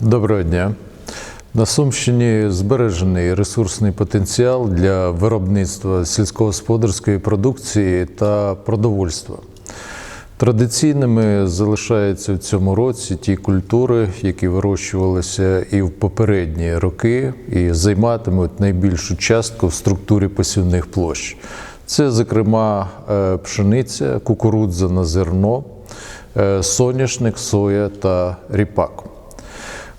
Доброго дня. На Сумщині збережений ресурсний потенціал для виробництва сільськогосподарської продукції та продовольства. Традиційними залишаються в цьому році ті культури, які вирощувалися і в попередні роки, і займатимуть найбільшу частку в структурі посівних площ. Це, зокрема, е, пшениця, кукурудза на зерно, соняшник, соя та ріпак.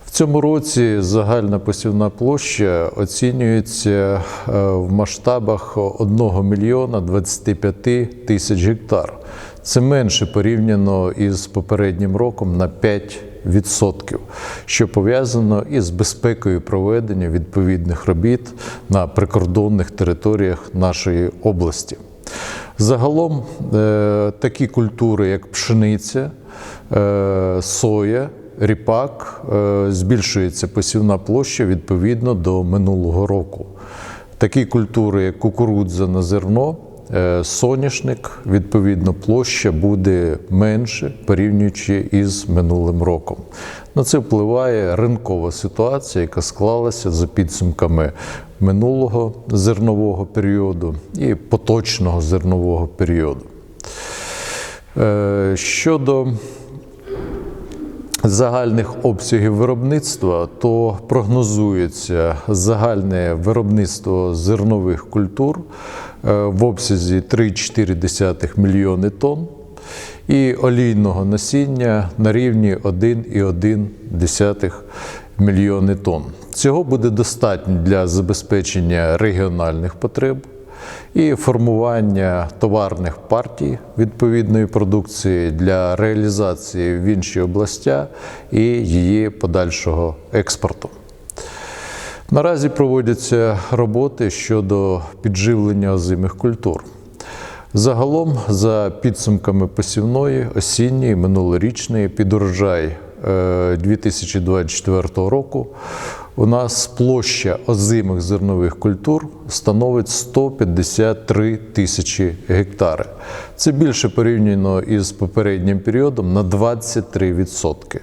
В цьому році загальна посівна площа оцінюється е, в масштабах 1 мільйона 25 тисяч гектар. Це менше порівняно із попереднім роком на 5%, що пов'язано із безпекою проведення відповідних робіт на прикордонних територіях нашої області. Загалом е, такі культури, як пшениця, е, соя, ріпак, е, збільшується посівна площа відповідно до минулого року. Такі культури, як кукурудза на зерно, соняшник, відповідно, площа буде менше порівнюючи із минулим роком. На це впливає ринкова ситуація, яка склалася за підсумками минулого зернового періоду і поточного зернового періоду. Е, Щодо загальних обсягів виробництва, то прогнозується загальне виробництво зернових культур е, в обсязі 3,4 мільйони тонн і олійного насіння на рівні 1,1 мільйони тонн. Цього буде достатньо для забезпечення регіональних потреб і формування товарних партій відповідної продукції для реалізації в інші областя і її подальшого експорту. Наразі проводяться роботи щодо підживлення озимих культур. Загалом, за підсумками посівної, осінньої, минулорічної під урожай е, 2024 року, у нас площа озимих зернових культур становить 153 тисячі гектари. Це більше порівняно із попереднім періодом на 23%.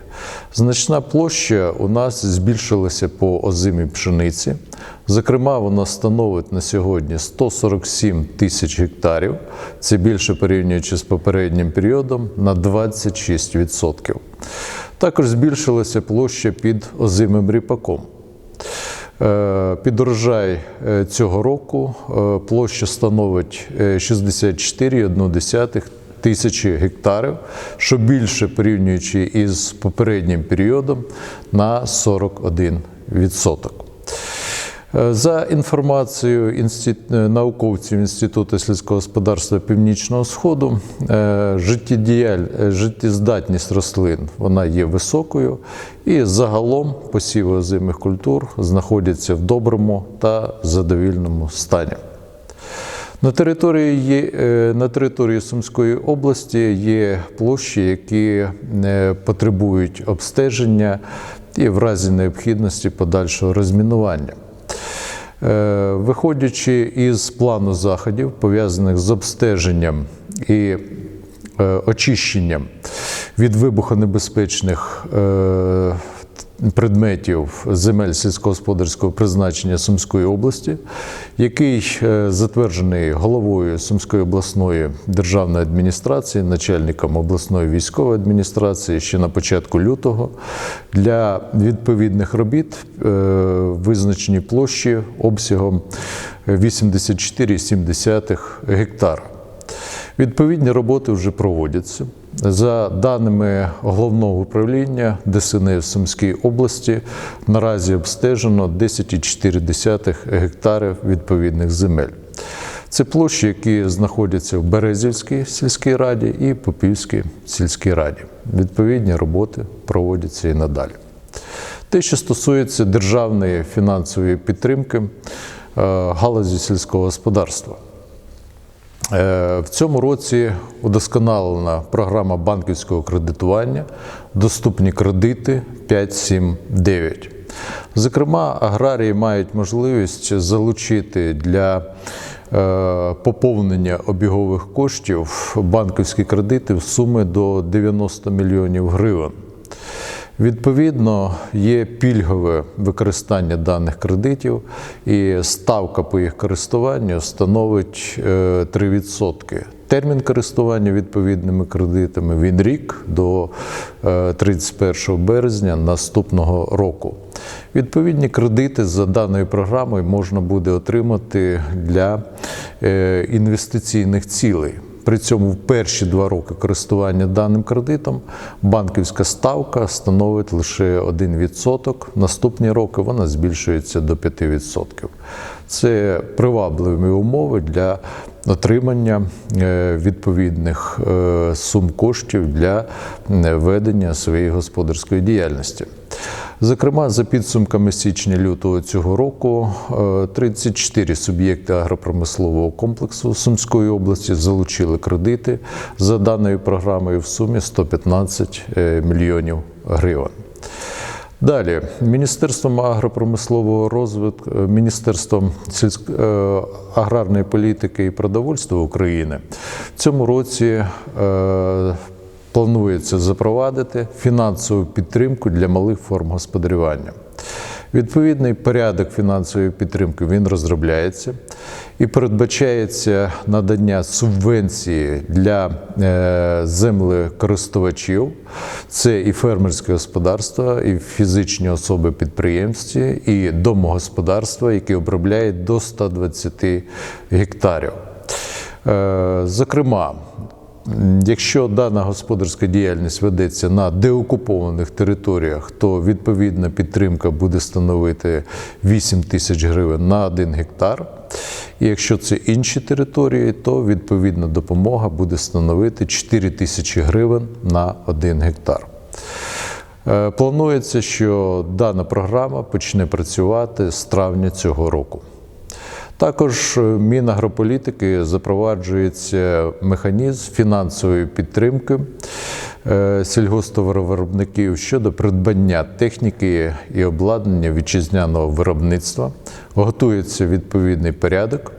Значна площа у нас збільшилася по озимій пшениці. Зокрема, вона становить на сьогодні 147 тисяч гектарів. Це більше порівнюючи з попереднім періодом на 26%. Також збільшилася площа під озимим ріпаком. Е, Під урожай е, цього року е, площа становить е, 64,1 тисячі гектарів, що більше порівнюючи із попереднім періодом на 41%. Е, За інформацією е, науковців Інституту сільського господарства Північного Сходу, е, життєдіяль... життєздатність рослин вона є високою, і загалом посіви озимих культур знаходяться в доброму та задовільному стані. На території, на території Сумської області є площі, які потребують обстеження і в разі необхідності подальшого розмінування. Е, Виходячи із плану заходів, пов'язаних з обстеженням і е, очищенням від вибухонебезпечних е, предметів земель сільськогосподарського призначення Сумської області, який е, затверджений головою Сумської обласної державної адміністрації, начальником обласної військової адміністрації ще на початку лютого для відповідних робіт е, визначені площі обсягом 84,7 гектара. Відповідні роботи вже проводяться. За даними головного управління ДСНС Сумській області, наразі обстежено 10,4 гектарів відповідних земель. Це площі, які знаходяться в Березівській сільській раді і Попівській сільській раді. Відповідні роботи проводяться і надалі. Те, що стосується державної фінансової підтримки е, галузі сільського господарства. Е, В цьому році удосконалена програма банківського кредитування, доступні кредити 5.7.9. Зокрема, аграрії мають можливість залучити для е, поповнення обігових коштів банківські кредити в суми до 90 мільйонів гривень. Відповідно, є пільгове використання даних кредитів, і ставка по їх користуванню становить е, 3%. Термін користування відповідними кредитами він рік до е, 31 березня наступного року. Відповідні кредити за даною програмою можна буде отримати для е, інвестиційних цілей. При цьому в перші два роки користування даним кредитом банківська ставка становить лише 1%. Наступні роки вона збільшується до 5%. Це привабливі умови для отримання е, відповідних е, сум коштів для е, ведення своєї господарської діяльності. Зокрема, за підсумками січня-лютого цього року, е, 34 суб'єкти агропромислового комплексу Сумської області залучили кредити за даною програмою в сумі 115 е, мільйонів гривень. Далі, Міністерством агропромислового розвитку, е, Міністерством сільськ... е, аграрної політики і продовольства України в цьому році е, планується запровадити фінансову підтримку для малих форм господарювання. Відповідний порядок фінансової підтримки він розробляється і передбачається надання субвенції для е, землекористувачів. Це і фермерське господарство, і фізичні особи підприємці, і домогосподарства, які обробляють до 120 гектарів. Е, Зокрема, Якщо дана господарська діяльність ведеться на деокупованих територіях, то відповідна підтримка буде становити 8 тисяч гривень на 1 гектар. І якщо це інші території, то відповідна допомога буде становити 4 тисячі гривень на 1 гектар. Е, Планується, що дана програма почне працювати з травня цього року. Також е, Мінагрополітики запроваджується механізм фінансової підтримки сільгостоваровиробників щодо придбання техніки і обладнання вітчизняного виробництва. Готується відповідний порядок,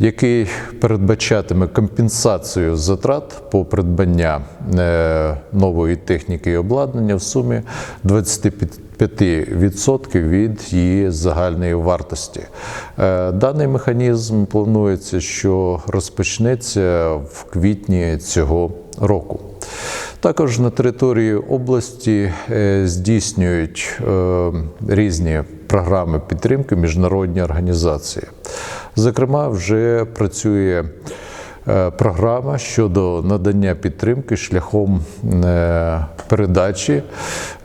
який передбачатиме компенсацію затрат по придбання е, нової техніки і обладнання в сумі 25 5% від її загальної вартості. Е, Даний механізм планується, що розпочнеться в квітні цього року. Також на території області е, здійснюють різні програми підтримки міжнародні організації. Зокрема, вже працює е, програма щодо надання підтримки шляхом е, передачі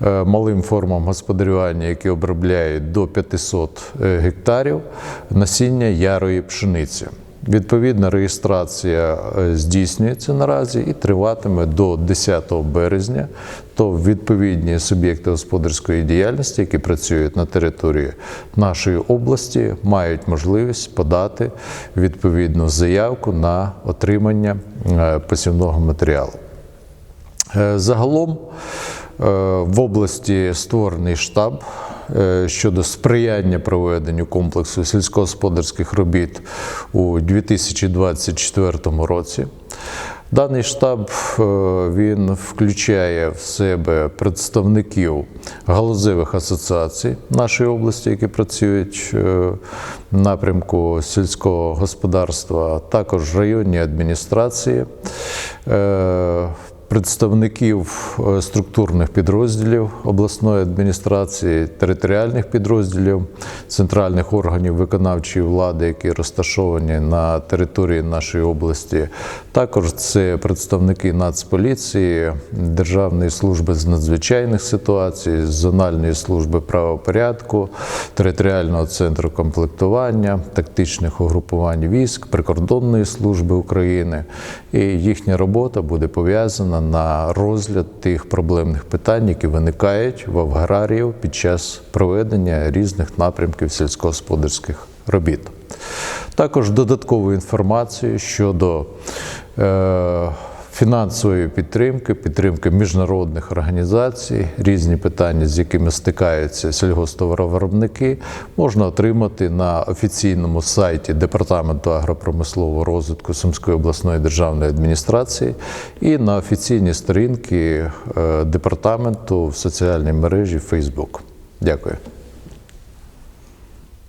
е, малим формам господарювання, які обробляють до 500 е, гектарів насіння ярої пшениці. Відповідна реєстрація е, здійснюється наразі і триватиме до 10 березня. То відповідні суб'єкти господарської діяльності, які працюють на території нашої області, мають можливість подати відповідну заявку на отримання е, посівного матеріалу. Е, Загалом в області створений штаб щодо сприяння проведенню комплексу сільськогосподарських робіт у 2024 році. Даний штаб е, він включає в себе представників галузевих асоціацій нашої області, які працюють е, в напрямку сільського господарства, а також районні адміністрації. Представників е, структурних підрозділів обласної адміністрації, територіальних підрозділів, центральних органів виконавчої влади, які розташовані на території нашої області. Також це представники Нацполіції, Державної служби з надзвичайних ситуацій, Зональної служби правопорядку, територіального центру комплектування, тактичних угрупувань військ, прикордонної служби України. І їхня робота буде пов'язана на розгляд тих проблемних питань, які виникають в аграріїв під час проведення різних напрямків сільськогосподарських робіт. Також додаткову інформацію щодо е, фінансової підтримки, підтримки міжнародних організацій, різні питання, з якими стикаються сільгосптоваровиробники, можна отримати на офіційному сайті Департаменту агропромислового розвитку Сумської обласної державної адміністрації і на офіційній сторінці е, департаменту в соціальній мережі Facebook. Дякую.